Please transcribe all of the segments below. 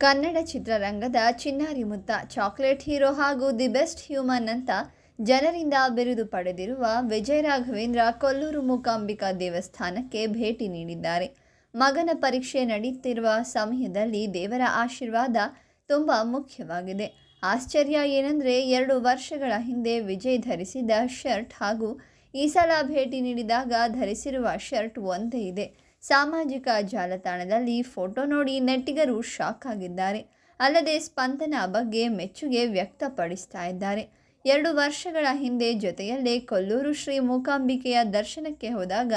ಕನ್ನಡ ಚಿತ್ರರಂಗದ ಚಿನ್ನಾರಿ ಮುತ್ತ ಚಾಕ್ಲೇಟ್ ಹೀರೋ ಹಾಗೂ ದಿ ಬೆಸ್ಟ್ ಹ್ಯೂಮನ್ ಅಂತ ಜನರಿಂದ ಬಿರುದು ಪಡೆದಿರುವ ವಿಜಯ ರಾಘವೇಂದ್ರ ಕೊಲ್ಲೂರು ಮೂಕಾಂಬಿಕಾ ದೇವಸ್ಥಾನಕ್ಕೆ ಭೇಟಿ ನೀಡಿದ್ದಾರೆ. ಮಗನ ಪರೀಕ್ಷೆ ನಡೆಯುತ್ತಿರುವ ಸಮಯದಲ್ಲಿ ದೇವರ ಆಶೀರ್ವಾದ ತುಂಬ ಮುಖ್ಯವಾಗಿದೆ. ಆಶ್ಚರ್ಯ ಏನೆಂದರೆ ಎರಡು ವರ್ಷಗಳ ಹಿಂದೆ ವಿಜಯ್ ಧರಿಸಿದ ಶರ್ಟ್ ಹಾಗೂ ಈ ಸಲ ಭೇಟಿ ನೀಡಿದಾಗ ಧರಿಸಿರುವ ಶರ್ಟ್ ಒಂದೇ ಇದೆ. ಸಾಮಾಜಿಕ ಜಾಲತಾಣದಲ್ಲಿ ಫೋಟೋ ನೋಡಿ ನೆಟ್ಟಿಗರು ಶಾಕ್ ಆಗಿದ್ದಾರೆ. ಅಲ್ಲದೆ ಸ್ಪಂದನ ಬಗ್ಗೆ ಮೆಚ್ಚುಗೆ ವ್ಯಕ್ತಪಡಿಸ್ತಾ ಇದ್ದಾರೆ. ಎರಡು ವರ್ಷಗಳ ಹಿಂದೆ ಜೊತೆಯಲ್ಲೇ ಕೊಲ್ಲೂರು ಶ್ರೀ ಮೂಕಾಂಬಿಕೆಯ ದರ್ಶನಕ್ಕೆ ಹೋದಾಗ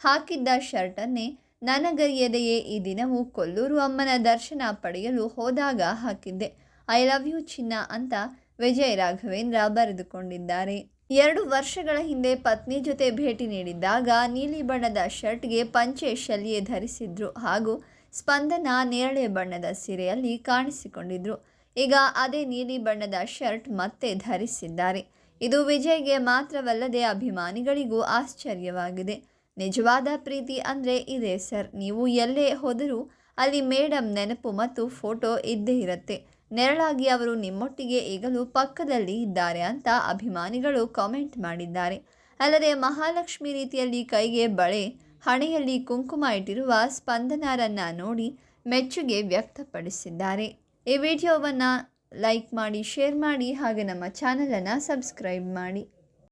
ಹಾಕಿದ್ದ ಶರ್ಟನ್ನೇ ನನಗರಿಯದೆಯೇ ಈ ದಿನವೂ ಕೊಲ್ಲೂರು ಅಮ್ಮನ ದರ್ಶನ ಪಡೆಯಲು ಹೋದಾಗ ಹಾಕಿದ್ದೆ. ಐ ಲವ್ ಯು ಚಿನ್ನ ಅಂತ ವಿಜಯ್ ರಾಘವೇಂದ್ರ ಬರೆದುಕೊಂಡಿದ್ದಾರೆ. ಎರಡು ವರ್ಷಗಳ ಹಿಂದೆ ಪತ್ನಿ ಜೊತೆ ಭೇಟಿ ನೀಡಿದ್ದಾಗ ನೀಲಿ ಬಣ್ಣದ ಶರ್ಟ್ಗೆ ಪಂಚೆ ಶಲ್ಯೆ ಧರಿಸಿದ್ರು ಹಾಗೂ ಸ್ಪಂದನ ನೇರಳೆ ಬಣ್ಣದ ಸೀರೆಯಲ್ಲಿ ಕಾಣಿಸಿಕೊಂಡಿದ್ರು. ಈಗ ಅದೇ ನೀಲಿ ಬಣ್ಣದ ಶರ್ಟ್ ಮತ್ತೆ ಧರಿಸಿದ್ದಾರೆ. ಇದು ವಿಜಯ್ಗೆ ಮಾತ್ರವಲ್ಲದೆ ಅಭಿಮಾನಿಗಳಿಗೂ ಆಶ್ಚರ್ಯವಾಗಿದೆ. ನಿಜವಾದ ಪ್ರೀತಿ ಅಂದರೆ ಇದೆ ಸರ್. ನೀವು ಎಲ್ಲೇ ಹೋದರೂ ಅಲ್ಲಿ ಮೇಡಮ್ ನೆನಪು ಮತ್ತು ಫೋಟೋ ಇದ್ದೇ ಇರುತ್ತೆ. ನೆರಳಾಗಿ ಅವರು ನಿಮ್ಮೊಟ್ಟಿಗೆ ಈಗಲೂ ಪಕ್ಕದಲ್ಲಿ ಇದ್ದಾರೆ ಅಂತ ಅಭಿಮಾನಿಗಳು ಕಾಮೆಂಟ್ ಮಾಡಿದ್ದಾರೆ. ಅಲ್ಲದೆ ಮಹಾಲಕ್ಷ್ಮಿ ರೀತಿಯಲ್ಲಿ ಕೈಗೆ ಬಳೆ, ಹಣೆಯಲ್ಲಿ ಕುಂಕುಮ ಇಟ್ಟಿರುವ ಸ್ಪಂದನಾರನ್ನ ನೋಡಿ ಮೆಚ್ಚುಗೆ ವ್ಯಕ್ತಪಡಿಸಿದ್ದಾರೆ. ಈ ವಿಡಿಯೋವನ್ನು ಲೈಕ್ ಮಾಡಿ, ಶೇರ್ ಮಾಡಿ ಹಾಗೆ ನಮ್ಮ ಚಾನಲನ್ನು ಸಬ್ಸ್ಕ್ರೈಬ್ ಮಾಡಿ.